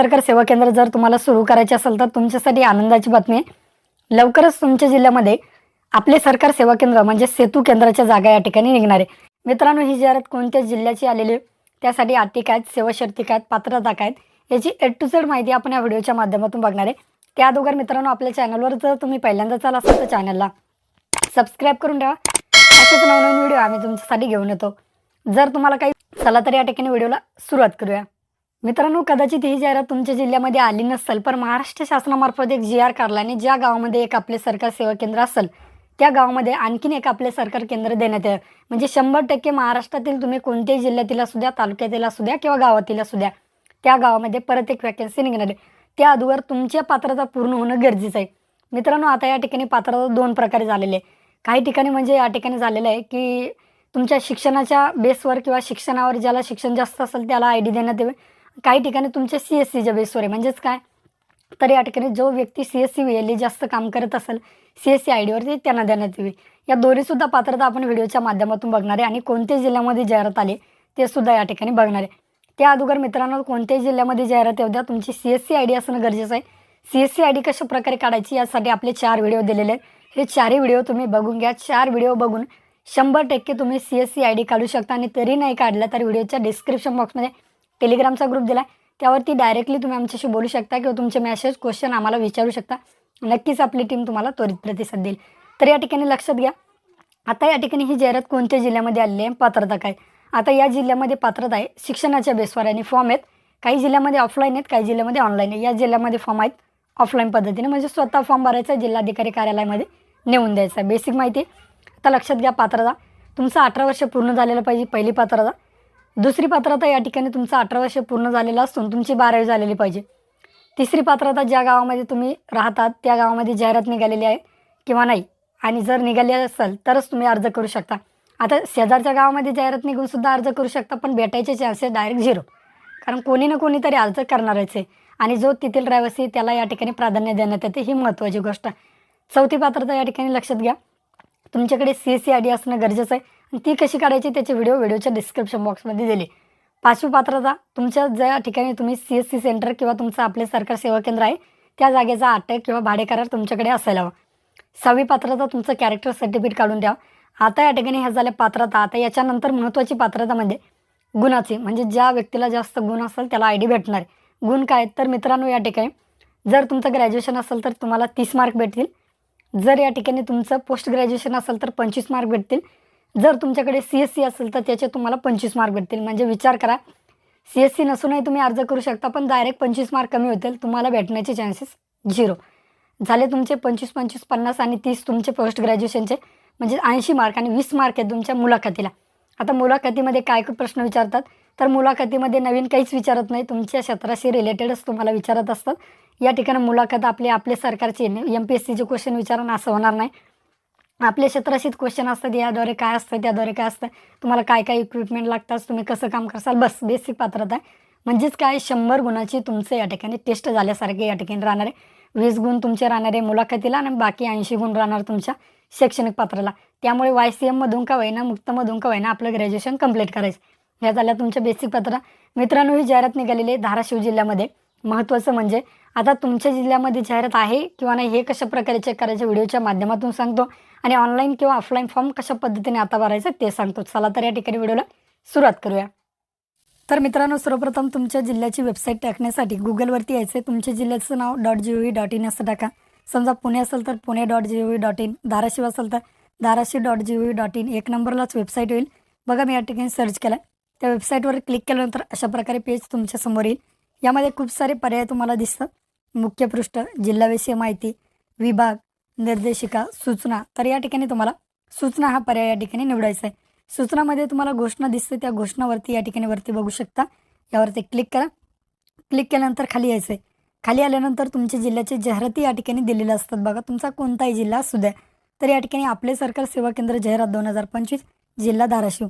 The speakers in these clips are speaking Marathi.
सरकार सेवा केंद्र जर तुम्हाला सुरू करायचे असेल तर तुमच्यासाठी आनंदाची बातमी आहे. लवकरच तुमच्या जिल्ह्यामध्ये आपले सरकार सेवा केंद्र म्हणजे सेतू केंद्राच्या जागा या ठिकाणी निघणार आहे. मित्रांनो ही जाहिरात कोणत्या जिल्ह्याची आलेली आहे त्यासाठी अटी काय आहेत सेवा शर्ती काय आहेत पात्रता काय आहेत याची ए टू झेड माहिती आपण या व्हिडिओच्या माध्यमातून बघणार आहे. त्या अगोदर मित्रांनो आपल्या चॅनलवर जर तुम्ही पहिल्यांदा चाल असाल तर चॅनलला सबस्क्राईब करून ठेवा. असेच नवनवीन व्हिडिओ आम्ही तुमच्यासाठी घेऊन येतो. जर तुम्हाला काही चला तर या ठिकाणी व्हिडिओला सुरुवात करूया. मित्रांनो कदाचित ही जाहिरात तुमच्या जिल्ह्यामध्ये आली नसेल पण महाराष्ट्र शासनामार्फत एक जी आर काढला आणि ज्या गावामध्ये एक आपले सरकार सेवा केंद्र असेल त्या गावामध्ये आणखीन एक आपले सरकार केंद्र देण्यात येईल. म्हणजे शंभर टक्के महाराष्ट्रातील तुम्ही कोणत्याही जिल्ह्यातील असू द्या तालुक्यातील असू द्या किंवा गावातील असू द्या त्या गावामध्ये परत एक वॅकन्सी निघणार. आहे त्या अगोदर तुमच्या पात्रता पूर्ण होणं गरजेचं आहे. मित्रांनो आता या ठिकाणी पात्रता दोन प्रकारे झालेली आहे. काही ठिकाणी म्हणजे या ठिकाणी झालेलं आहे की तुमच्या शिक्षणाच्या बेसवर किंवा शिक्षणावर ज्याला शिक्षण जास्त असेल त्याला आय डी देण्यात यावे. काही ठिकाणी तुमच्या सी एस सीच्या बेसवर आहे म्हणजेच काय? तर या ठिकाणी जो व्यक्ती सी एस सी वेळेली जास्त काम करत असेल सी एस सी आय डीवरती त्यांना देण्यात यावी. या दोन्हीसुद्धा पात्रता आपण व्हिडिओच्या माध्यमातून बघणार आहे आणि कोणत्या जिल्ह्यामध्ये जाहिरात आली ते सुद्धा या ठिकाणी बघणार आहे. त्या अगोदर मित्रांनो कोणत्याही जिल्ह्यामध्ये जाहिरात येऊ द्या तुमची C S C I D असणं गरजेचं आहे. C S C I D कशा प्रकारे काढायची यासाठी आपले चार व्हिडिओ दिलेले आहेत. हे चारही व्हिडिओ तुम्ही बघून घ्या. चार व्हिडिओ बघून शंभर टक्के तुम्ही C S C I D काढू शकता आणि तरी नाही काढला तर व्हिडिओच्या डिस्क्रिप्शन बॉक्समध्ये टेलिग्रामचा ग्रुप दिला आहे त्यावरती डायरेक्टली तुम्ही आमच्याशी बोलू शकता किंवा तुमचे मेसेज क्वेश्चन आम्हाला विचारू शकता. नक्कीच आपली टीम तुम्हाला त्वरित प्रतिसाद देईल. तर या ठिकाणी लक्षात घ्या. आता या ठिकाणी ही जाहिरात कोणत्या जिल्ह्यामध्ये आलेली आहे? पात्रता काय? आता या जिल्ह्यामध्ये पात्रता आहे. शिक्षणाच्या बेसवर आणि फॉर्म आहेत. काही जिल्ह्यामध्ये ऑफलाईन आहेत काही जिल्ह्यामध्ये ऑनलाईन आहे या जिल्ह्यामध्ये फॉर्म आहेत ऑफलाईन पद्धतीने. म्हणजे स्वतः फॉर्म भरायचा आहे, जिल्हाधिकारी कार्यालयामध्ये नेऊन द्यायचा. आहे बेसिक माहिती आता लक्षात घ्या पात्रता. तुमचं अठरा वर्ष पूर्ण झालेलं पाहिजे पहिली पात्रता. दुसरी पात्रता या ठिकाणी तुमचं अठरा वर्ष पूर्ण झालेलं असून तुमची बारावी झालेली पाहिजे. तिसरी पात्रता ज्या गावामध्ये तुम्ही राहतात त्या गावामध्ये जाहिरात निघालेली आहे किंवा नाही आणि जर निघाली असेल तरच तुम्ही अर्ज करू शकता. आता शेजारच्या गावामध्ये जाहिरात निघूनसुद्धा अर्ज करू शकता पण भेटायचे चान्सेस डायरेक्ट झिरो कारण कोणी ना कोणीतरी अर्ज करणारच आहे आणि जो तेथील रहिवासी त्याला या ठिकाणी प्राधान्य देण्यात येते ही महत्त्वाची गोष्ट चौथी पात्रता या ठिकाणी लक्षात घ्या. तुमच्याकडे सी सी आय डी असणं गरजेचं आहे. ती कशी काढायची त्याचे व्हिडिओ व्हिडिओच्या डिस्क्रिप्शन बॉक्समध्ये दिले. पाचवी पात्रता तुमच्या ज्या ठिकाणी तुम्ही सी एस सी सेंटर किंवा तुमचं आपले सरकार सेवा केंद्र आहे त्या जागेचा अटॅक किंवा भाडे करार तुमच्याकडे असायला हवा. सहावी पात्रता तुमचं कॅरेक्टर सर्टिफिकेट काढून द्या. आता या ठिकाणी ह्या झाल्या पात्रता. आता याच्यानंतर महत्त्वाची पात्रता म्हणजे गुणाची. म्हणजे ज्या व्यक्तीला जास्त गुण असेल त्याला आय डी भेटणार. गुण काय? तर मित्रांनो या ठिकाणी जर तुमचं ग्रॅज्युएशन असेल तर तुम्हाला तीस मार्क भेटतील. जर या ठिकाणी तुमचं पोस्ट ग्रॅज्युएशन असेल तर पंचवीस मार्क भेटतील. जर तुमच्याकडे सी एस सी असेल तर त्याचे तुम्हाला पंचवीस मार्क भेटतील. म्हणजे विचार करा सी एस सी नसूनही तुम्ही अर्ज करू शकता पण डायरेक्ट पंचवीस मार्क कमी होतील. तुम्हाला भेटण्याचे चान्सेस झिरो झाले तुमचे पंचवीस पंचवीस पन्नास आणि तीस तुमचे पोस्ट ग्रॅज्युएशनचे म्हणजे ऐंशी मार्क आणि वीस मार्क आहेत तुमच्या मुलाखतीला. आता मुलाखतीमध्ये काय काय प्रश्न विचारतात? तर मुलाखतीमध्ये नवीन काहीच विचारत नाही. तुमच्या क्षेत्राशी रिलेटेडच तुम्हाला विचारत असतात. या ठिकाणी मुलाखत आपले आपले सरकारचे एम पी एस सीचे क्वेश्चन विचारणं असं होणार नाही. आपल्या क्षेत्राशीच क्वेश्चन असतात याद्वारे काय असतं त्याद्वारे काय असतं? तुम्हाला काय काय इक्विपमेंट लागतात तुम्ही कसं काम करसाल? बस बेसिक पात्रता. आहे म्हणजेच काय? शंभर गुणाची तुमचं या ठिकाणी टेस्ट झाल्यासारखे या ठिकाणी राहणार आहे. वीस गुण तुमचे राहणार आहे मुलाखतीला आणि बाकी ऐंशी गुण राहणार तुमच्या शैक्षणिक पात्राला. त्यामुळे वाय सी एममधून का होईना मुक्तमधून का होईना आपलं ग्रॅज्युएशन कंप्लीट करायचं. ह्या झाल्या तुमच्या बेसिक पात्र. मित्रांनो ही जाहिरात निघालेली आहे धाराशिव जिल्ह्यामध्ये. महत्त्वाचं म्हणजे आता तुमच्या जिल्ह्यामध्ये जाहिरात आहे किंवा नाही हे कशा प्रकारे चेक करायचं व्हिडिओच्या माध्यमातून सांगतो. आणि ऑनलाईन किंवा ऑफलाईन फॉर्म कशा पद्धतीने आता भरायचं ते सांगतो. चला तर या ठिकाणी व्हिडिओला सुरुवात करूया. तर मित्रांनो सर्वप्रथम तुमच्या जिल्ह्याची वेबसाईट टाकण्यासाठी गुगलवरती यायचं आहे तुमच्या जिल्ह्याचं नाव. Dot G O V dot in असं टाका. समजा पुणे असेल तर Pune. Dot G O V dot in Dharashiv असेल तर Dharashiv. Dot G O V dot in एक नंबरलाच वेबसाईट होईल. बघा मी या ठिकाणी सर्च केला. त्या वेबसाईटवर क्लिक केल्यानंतर अशा प्रकारे पेज तुमच्यासमोर येईल. यामध्ये खूप सारे पर्याय तुम्हाला दिसतात. मुख्य पृष्ठ जिल्हाविषयी माहिती विभाग निर्देशिका सूचना. तर या ठिकाणी तुम्हाला सूचना हा पर्याय या ठिकाणी निवडायचा आहे. सूचनामध्ये तुम्हाला घोषणा दिसते त्या घोषणावरती या ठिकाणी वरती बघू शकता. यावरती क्लिक करा. क्लिक केल्यानंतर खाली यायचं आहे खाली आल्यानंतर तुमच्या जिल्ह्याचे जाहिराती या ठिकाणी दिलेल्या असतात बघा. तुमचा कोणताही जिल्हा असू द्या. तर या ठिकाणी आपले सरकार सेवा केंद्र जाहिरात दोन हजार पंचवीस जिल्हा धाराशिव.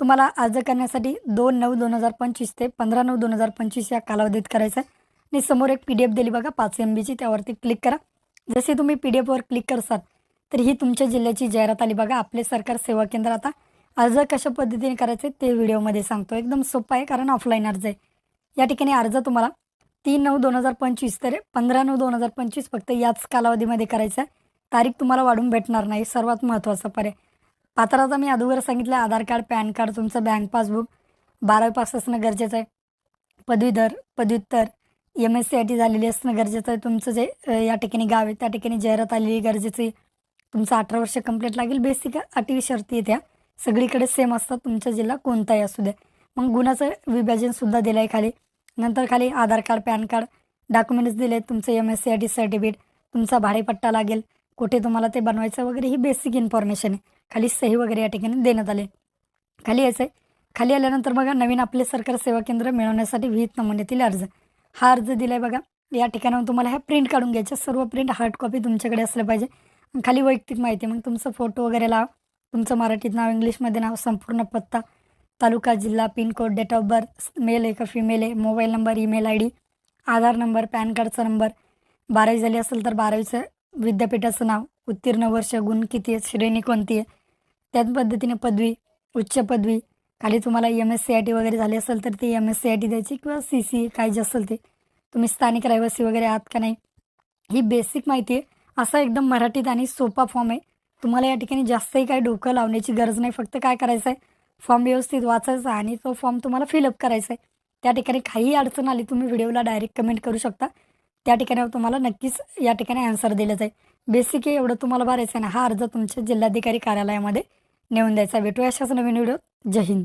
तुम्हाला अर्ज करण्यासाठी दोन नऊ दोन हजार पंचवीस ते पंधरा नऊ दोन हजार पंचवीस या कालावधीत करायचं आहे आणि समोर एक पी डी एफ दिली बघा पाच एम बीची त्यावरती क्लिक करा. जसे तुम्ही पी डी एफवर क्लिक करसाल तर ही तुमच्या जिल्ह्याची जाहिरात आली. बघा आपले सरकार सेवा केंद्र आता अर्ज कशा पद्धतीने करायचे ते व्हिडिओमध्ये सांगतो. एकदम सोपं आहे कारण ऑफलाईन अर्ज आहे. या ठिकाणी अर्ज तुम्हाला तीन नऊ दोन हजार पंचवीस तर पंधरा नऊ दोन हजार पंचवीस फक्त याच कालावधीमध्ये करायचं आहे. तारीख तुम्हाला वाढून भेटणार नाही. सर्वात महत्त्वाचा पर्याय. पात्रता मी अगोदर सांगितलं आधार कार्ड पॅन कार्ड तुमचं बँक पासबुक बारावी पास असणं गरजेचं आहे. पदवीधर पदव्युत्तर M S C I T झालेली असणं गरजेचं आहे. तुमचं जे या ठिकाणी गाव आहे त्या ठिकाणी जाहिरात आलेली गरजेची आहे. तुमचं अठरा वर्ष कंप्लीट लागेल. बेसिक अटी शर्ती त्या सगळीकडे सेम असतात. तुमचा जिल्हा कोणताही असू द्या. मग गुणाचं विभाजनसुद्धा दिलं आहे खाली. नंतर खाली Aadhaar card PAN card documents दिले आहेत. तुमचं M S C I T certificate तुमचा भाडेपट्टा लागेल. कुठे तुम्हाला ते बनवायचं वगैरे ही बेसिक इन्फॉर्मेशन आहे. खाली सही वगैरे या ठिकाणी देण्यात आले. खाली यायचं आहे खाली आल्यानंतर बघा नवीन आपले सरकार सेवा केंद्र मिळवण्यासाठी विहित नमुन्यातील अर्ज. हा अर्ज दिला आहे बघा. या ठिकाणाहून तुम्हाला ह्या प्रिंट काढून घ्यायच्या सर्व प्रिंट हार्ड कॉपी तुमच्याकडे असलं पाहिजे. खाली वैयक्तिक माहिती मग तुमचं फोटो वगैरे लाव. तुमचं मराठीत नाव इंग्लिशमध्ये नाव संपूर्ण पत्ता तालुका जिल्हा pincode date of birth male आहे का फिमेल आहे mobile number email I D Aadhaar number PAN कार्डचा नंबर बारावी झाली असेल तर बारावीचं विद्यापीठाचं नाव उत्तीर्ण वर्ष गुण किती आहे श्रेणी कोणती आहे? त्याच पद्धतीने पदवी उच्च पदवी खाली तुम्हाला M S C I T वगैरे झाली असेल तर ती M S C I T द्यायची किंवा सी सी काय जे असेल ते. तुम्ही स्थानिक रहिवासी वगैरे आहात का नाही? ही बेसिक माहिती आहे. असा एकदम मराठीत आणि सोपा फॉर्म आहे. तुम्हाला या ठिकाणी जास्तही काही डोकं लावण्याची गरज नाही. फक्त काय करायचं आहे फॉर्म व्यवस्थित वाचायचा आणि तो फॉर्म तुम्हाला फिलअप करायचा आहे त्या ठिकाणी काही अडचण आली तुम्ही व्हिडिओला डायरेक्ट कमेंट करू शकता. त्या ठिकाणी तुम्हाला नक्कीच या ठिकाणी आन्सर दिलं जाईल. बेसिक एवढं तुम्हाला भरायचं आहे ना. हा अर्ज तुमच्या जिल्हाधिकारी कार्यालयामध्ये नेऊन द्यायचा आहे. भेटूया अशाच नवीन व्हिडिओ जय हिंद